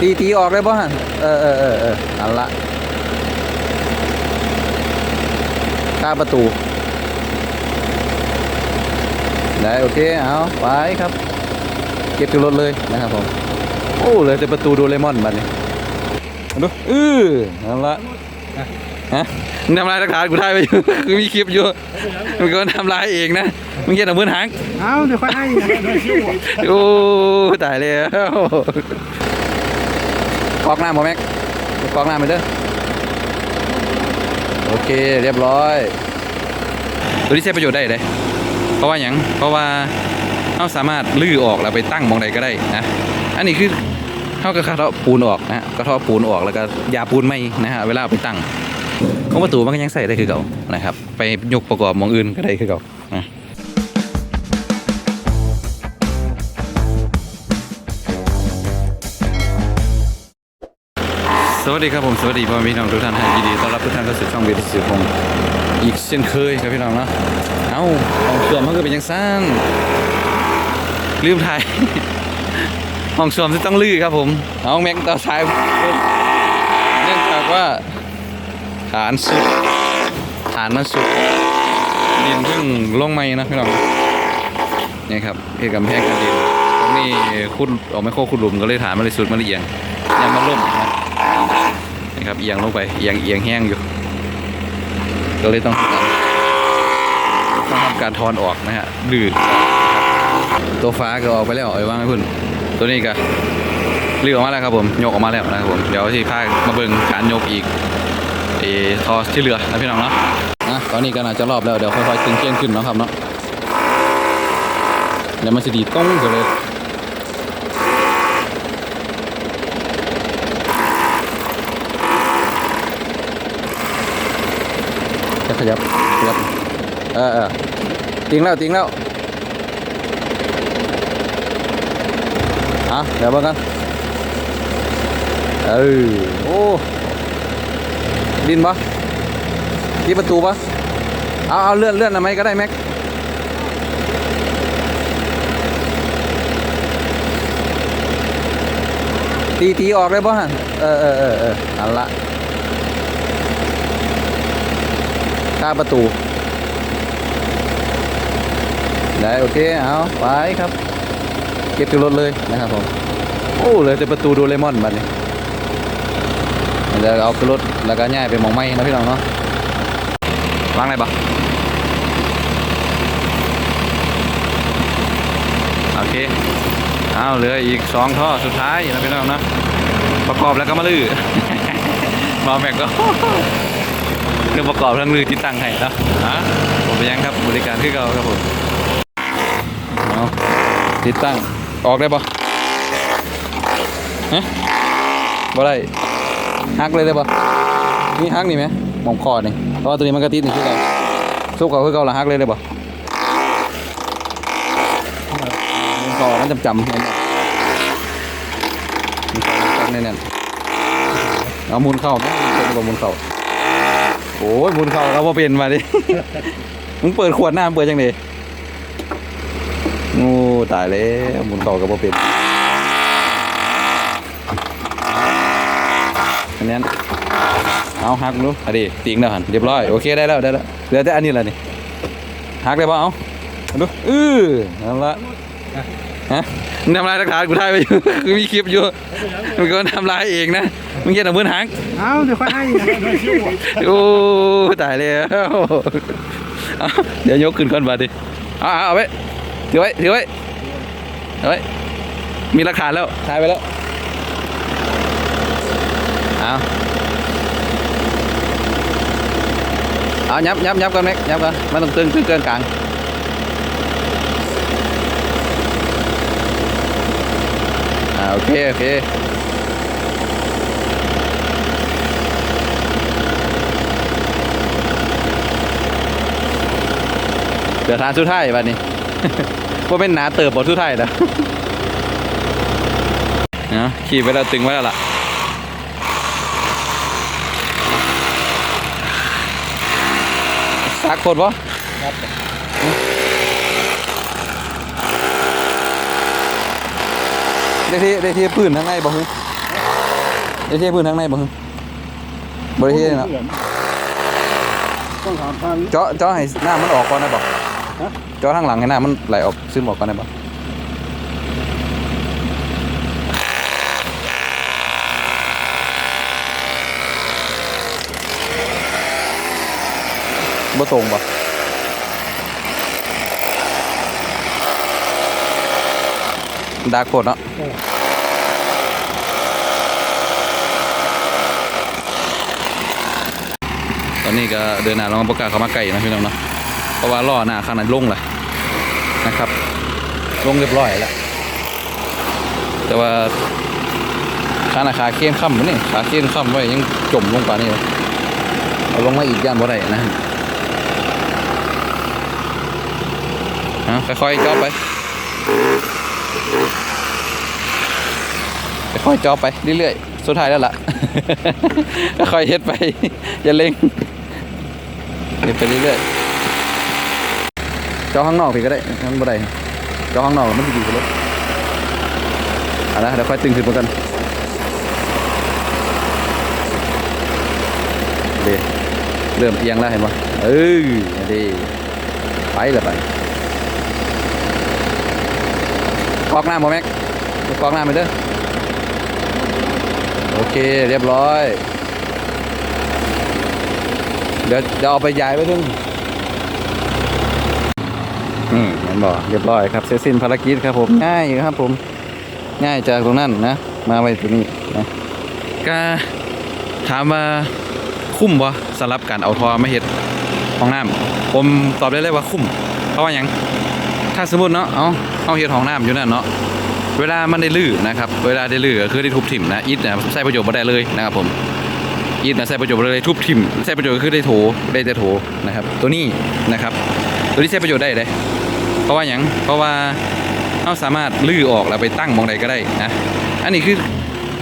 ตีตีออกได้ป่ะเออเออเออเออเอาละข้าประตูได้โอเคเอาไปครับ เก็บที่รถเลยนะครับผมโอ้เลยแต่ประตูโดเรมอนบัดนี้เอาดูอือเอาละฮะมึงทำลายหลักฐานกูได้ไปอยู่กูมีคลิปอยู่มึงก็ทำลายเองนะมึงเขียนเอามือหางเอาเดี๋ยวค่อยให้นะเดี๋ยวชิวโอ้ตายแล้ว กอกหน้าหมแม็กกอกหน้าไปเด้อโอเคเรียบร้อย ตัวนี้ใช้ประโยชน์ได้เลยเพราะว่าอย่างเพราะว่าเราสามารถลื้อออกแล้วไปตั้งมองใดก็ได้นะอันนี้คือเขาก็กระเทาะปูนออกนะกระเทาะปูนออกแล้วก็ยาปูนไม่นะฮะเวลาไปตั้งของประตูมันก็ยังใส่ได้คือเก่านะครับ ไปยกประกอบมองอื่นก็ได้คือเก่านะ วัสดีครับผมสวัสดีพ่อแม่พี่น้องทุกท่านยินดีต้อนรับทุกท่านเข้าสู่ช่องเบสสื่อพงอีกเช่นเคยครับพี่น้องเนาะเอ้าห้องส้วมมันก็เป็นย่างสั้นลืมถ่ายห้องส้วมที่ต้องลื้อครับผมเอาแม็กต่อสายเนื่องจากว่าฐานสุดฐานมันสุดดินเพิ่งลงใหม่นะพี่น้องนี่ครับเอกกำแพงกันดินตรงนี้ขุดออกไม่โคขุดหลุมก็เลยฐานมันเลยสุดมันเลยเอียงยังมันล่มนะ ครับเอียงลงไปเอียงเอียงแห้งอยู่ ก็เลยต้องต้องทำการทอนออกนะฮะดืดตัวฟ้าก็ออกไปแล้วเอาไว้ว่างให้คุณตัวนี้ก็ลื้อออกมาแล้วครับผมยกออกมาแล้วนะครับผมเดี๋ยวที่ภาคมาเบิ่งการยกอีกเอทอที่เหลือนะพี่น้องเนาะนะตอนนี้ก็น่าจะรอบแล้วเดี๋ยวค่อยๆตึงเคียงขึ้นนะครับเนาะเดี๋ยวมันจะดีดต้องเลย จะขยับขยับเออเออติงแล้วติงแล้วอะเดี๋ยวมากันเออโอ้ดินปะที่ประตูปะเอาเอาเลื่อนเลื่อนทำไมก็ได้แม็กตีตีออกได้ปะเออเออเออเออเอาละ ข้าประตู ได้โอเคเอาไปครับ เก็บที่รถเลยนะครับผมโอ้เลยแต่ประตูโดเรมอนบัดนี้เดี๋ยวเอาขึ้นรถแล้วก็ย้ายไปมองไม้นะพี่น้องเนาะวางไหนบ่โอเคเอาเหลืออีกสองท่อสุดท้ายนะพี่น้องเนาะประกอบแล้วก็มาลื้อมาแม็กก็ เครื่องประกอบทั้งมือที่ตั้งให้เนาะอะผมไปยังครับบริการที่เราครับผมเอาติดตั้งออกได้ปะฮะบ่ได้ฮักเลยได้ปะนี่ฮักนี่ไหมหมองคอนี่เพราะว่าตัวนี้มันก็ติดนี่คือเราซุปเขาคือเราละฮักเลยได้ปะหมองคอมันจำจำๆเห็นไหมมันแน่นๆเอาหมุนเข้าไหมเป็นกว่าหมุนเข้า โอ้ยหมุนเข่าเราพอเป็นมาดิ มึงเปิดขวดน้ำเปิดจังเลยโอ้ตายแล้วมุนเข่าก็พอเป็นอันนี้เอาหักดูอดีติงแล้วหันเรียบร้อยโอเคได้แล้วได้แล้วเหลือแต่อันนี้แหละนี่หักได้ป่ะเอาเอาดูอือนั่นละ ฮะมึงทำลายหลักฐานกูได้ไปอยู่ กูมีคลิปอยู่มึงก็ทำลายเองนะมึงเขียนเอามือหักเอาเดี๋ยวค่อยให้นะเดี๋ยวชิวโอ้ตายแล้วเอาเดี๋ยวยกขึ้นก่อนบาดดิเอาเอาเอาไว้ถือไว้ถือไว้เอาไว้มีหลักฐานแล้วถ่ายไปแล้วเอาเอายับยับยับกันแม็กยับกันมันต้องตึงตึงเกินกลางอ่าโอ เคโอเคเดือดทานสุดท้ายบัดนี้ว่าเป็นหนาเติบบทสุดท้ายนะเนาะขี่ไปแล้วตึงไว้แล้วล่ะซักคนปะ ได้ที่ได้ที่ปืนข้างในบ่ฮึได้เทพื้นทางในบ่ฮึบ่ได้เทเนาะต้องถามทางเจาะเจาะให้น้ำมันออกก่อนได้บ่ฮะเจาะทางหลังให้น้ำมันไหลออกซึมออกก่อนได้บ่บ่ตรงบ่ ดากโคตรเนาะตอนนี้ก็เดินหน้าลงประกาศเขามาไก่นะพี่น้องเนาะเพราะว่าล่อหน้าข้างในลงเลยนะครับลงเรียบร้อยแล้วแต่ว่าขาหน้าขาเคียนค่ำนี่ขาเคียนค่ำไว้ยังจมลงไปนี่เลยเอาลงมาอีกย่านบ่ได้นะฮะค่อยๆจอบไป ค่อยจอไปเรื่อยๆ สุดท้ายแล้วล่ะ ค่อยเฮ็ดไป อย่าเร่งเดินไปเรื่อยๆจอข้างนอกพี่ก็ได้ข้างบ่ไดจอข้างนอกมันจะดีกว่ารถเอาละเดี๋ยวค่อยตึงขึ้นมากันเดเริ่มเอียงแล้วเห็นปะเออเดไปลยไปก อกหน้าโมแม็กกอกหน้าไปเด้อโอเคเรียบร้อย เดี๋ยวจะเอาไปย้ายไว้ทึ่งอืมเห็นบอกเรียบร้อยครับเสร็จสิ้นภารกิจครับผมง่ายครับผมง่ายจากตรงนั้นนะ มาไว้ตรงนี้นะก็ถามว่าคุ้มบ่สำหรับการเอาทอมาเฮ็ดห้องน้ำผมตอบได้เลยว่าคุ้ม เพราะว่าหยังถ้าสมมติเนาะเอา เอาเฮ็ดห้องน้ำอยู่นั่นเนาะเวลามันได้ลื้อนะครับเวลาได้ลื้อก็คือได้ทุบถิ่มนะอิฐนะใช้ประโยชน์บ่ได้เลยนะครับผมอีทนะใส่ประโยชน์เลยทุบทิมใส่ประโยชน์ก็คือได้โถได้แต่โถนะครับ ตัวนี้นะครับ ตัวนี้ใช้ประโยชน์ได้เลยเพราะว่าอย่างเพราะว่าเราสามารถลื้อออกแล้วไปตั้งมองใดก็ได้นะอันนี้คือ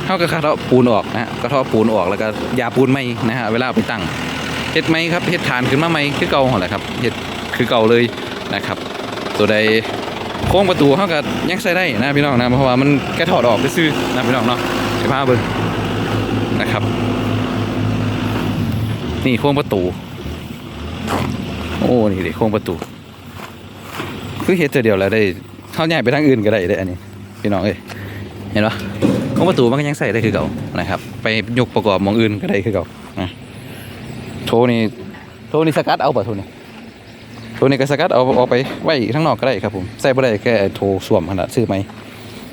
เขาก็กระเทาะปูนออกนะฮะกระเทาะปูนออกแล้วก็ยาปูนไม่นะฮะเวลาไปตั้งเฮ็ดไหมครับเฮ็ดฐานขึ้นมาไหมคือเก่าหั่นแหละครับเฮ็ดคือเก่าเลยนะครับ ตัวใด โค้งประตูเขาก็ยังใส่ได้นะพี่น้องนะเพราะว่ามันแค่ถอดออกซื่อนะพี่น้องเนาะไปพาเบิ่งนะครับ นี่โค้งประตู โอ้นี่เด็โค้งประตู คือเฮ็ดเธอเดียวแล้วได้เข้าใหญ่ไปทางอื่นก็ได้ได้อันนี้พี่น้องเอ้ยเห็นปะโค้งประตูมันก็ยังใส่ได้คือเก่านะครับ ไปยกประกอบมองอื่นก็ได้คือเก่านะโทนี่โทนี่สกัดเอาป่ะโทนี่ โทนี่ก็สกัดเอาเอาไปไว้ข้งนอกก็ได้ครับผมใส่บ่ได้แค่โทสวมขนาดซื้อไหม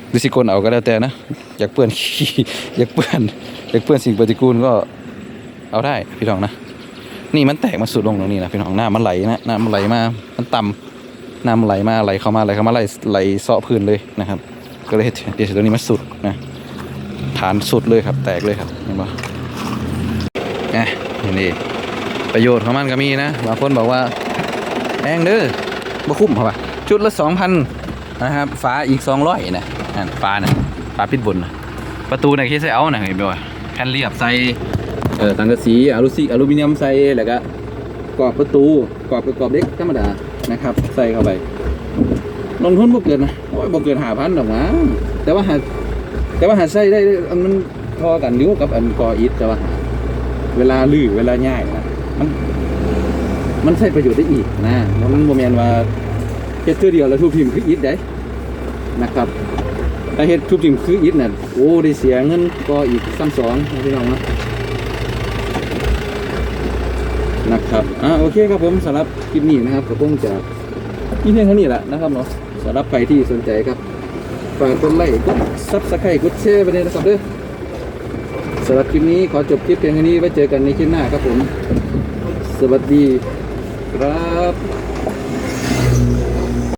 หรือสิกลเอาก็แล้วแต่นะอยากเปื้อนขี้อยากเปื้อนอยากเปื้อนสิ่งปฏิกูลก็เอาได้พี่น้องนะนี่มันแตกมาสุดลงตรงนี้นะพี่น้องหน้ามันไหลนะหน้ามันไหลมามันต่ำหน้ามันไหลมาไหลเข้ามาไหลเข้ามาไหลไหลเซาะพื้นเลยนะครับ ก็เลยเดเดี๋ยวตัวนี้มันสุดนะฐานสุดเลยครับ แตกเลยครับเห็นปะนี่ประโยชน์ของมันก็มีนะบางคนบอกว่า แพงเด้อบ่คุ้มเหรอปชุดละสองพันนะครับฝาอีกสองร้อยนะนั่นฝานะฝาปิดบนนะประตูเนี่ยคิดใส่เอานะเห็นไหมว่แผ่นเรียบใส่เออสังกะสีอลูซิอลูมิเนียมใส่แล้วก็กรอบประตูกรอบกรอบเล็กธรรมดานะครับ ใส่เข้าไปลงทุนบ่เกินนะโอ้ยบ่เกินหาพันหรอกนะแต่ว่าหาแต่ว่าหาใส่ได้อันมันพอกันอยู่กับอันกออิฐแต่ว่า เวลาลื้อเวลาย่ายนะมัน มันใช้ประโยชน์ได้อีกนะแล้วมันบ่แม่นว่าเฮ็ดเทื่อเดียวแล้วทุบทิ่มคืออิฐได้นะครับถ้าเฮ็ดทุบทิ่มคืออิฐน่ะโอ้ได้เสียเงินก็อีกซ้ำสองพี่น้องนะนะครับอ่าโอเคครับผมสำหรับคลิปนี้นะครับก็คงจะมีเพียงเท่านี้แหละนะครับเนาะสำหรับใครที่สนใจครับฝากกดไลค์กดซับสไครต์กดแชร์ไปเลยนะครับเด้อสำหรับคลิปนี้ขอจบคลิปเพียงเท่านี้ไว้เจอกันในคลิปหน้าครับผม สวัสดี ครับ